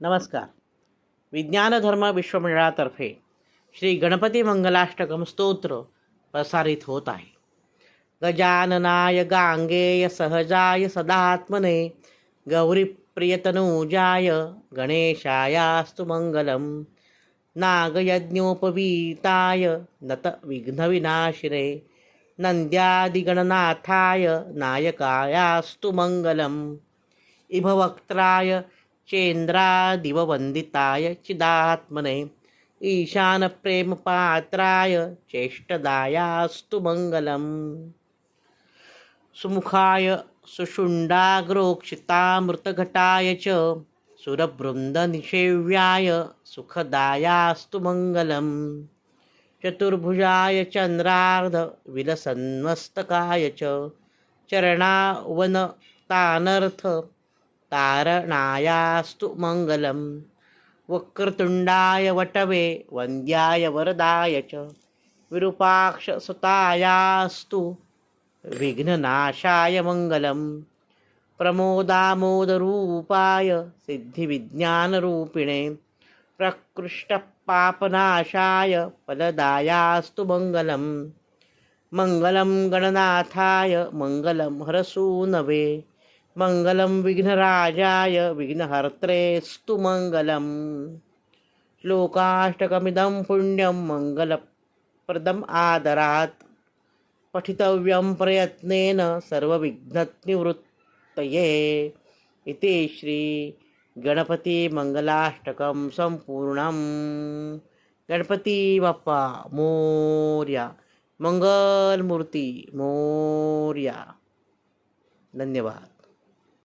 नमस्कार. विज्ञानधर्म विश्वमंडळातर्फे श्री गणपती मंगलाष्टकम स्तोत्र प्रसारित होत आहे. गजाननाय गांगेय सहजाय सदात्मने गौरीप्रियतनूजाय गणेशायास्तु मंगलम. नागयज्ञोपवीताय नत विघ्नविनाशिने नंद्यादिगणनाथाय नायकायास्तु मङ्गलम् इभवक्त्राय चेन्द्रादिववन्दिताय चिदात्मने ईशानप्रेमपात्राय चेष्टदायास्तु मङ्गलम्। सुमुखाय सुषुण्डाग्रोक्षितामृतघटाय च सुरवृन्दनिषेव्याय सुखदायास्तु मङ्गलम्। चतुर्भुजाय चन्द्रार्धविलसन्मस्तकाय च चरणावनतानर्थ तारणायास्तु मङ्गलं वक्रतुण्डाय वटवे वन्द्याय वरदाय च। विरूपाक्षसुतायास्तु विघ्ननाशाय मङ्गलं प्रमोदामोदरूपाय सिद्धिविज्ञानरूपिणे। प्रकृष्टपापनाशाय फलदायास्तु मङ्गलं मङ्गलं गणनाथाय मङ्गलं हरसूनवे। मङ्गलं विघ्नराजाय विघ्नहर्त्रेस्तु मङ्गलम्। लोकाष्टकमिदं पुण्यं मङ्गलप्रदम् आदरात्। पठितव्यं प्रयत्नेन सर्वविघ्ननिवृत्तये इति श्री गणपतिमङ्गलाष्टकं सम्पूर्णं गणपती बाप्पा मोर्या मंगलमूर्ती मोर्या। धन्यवाद।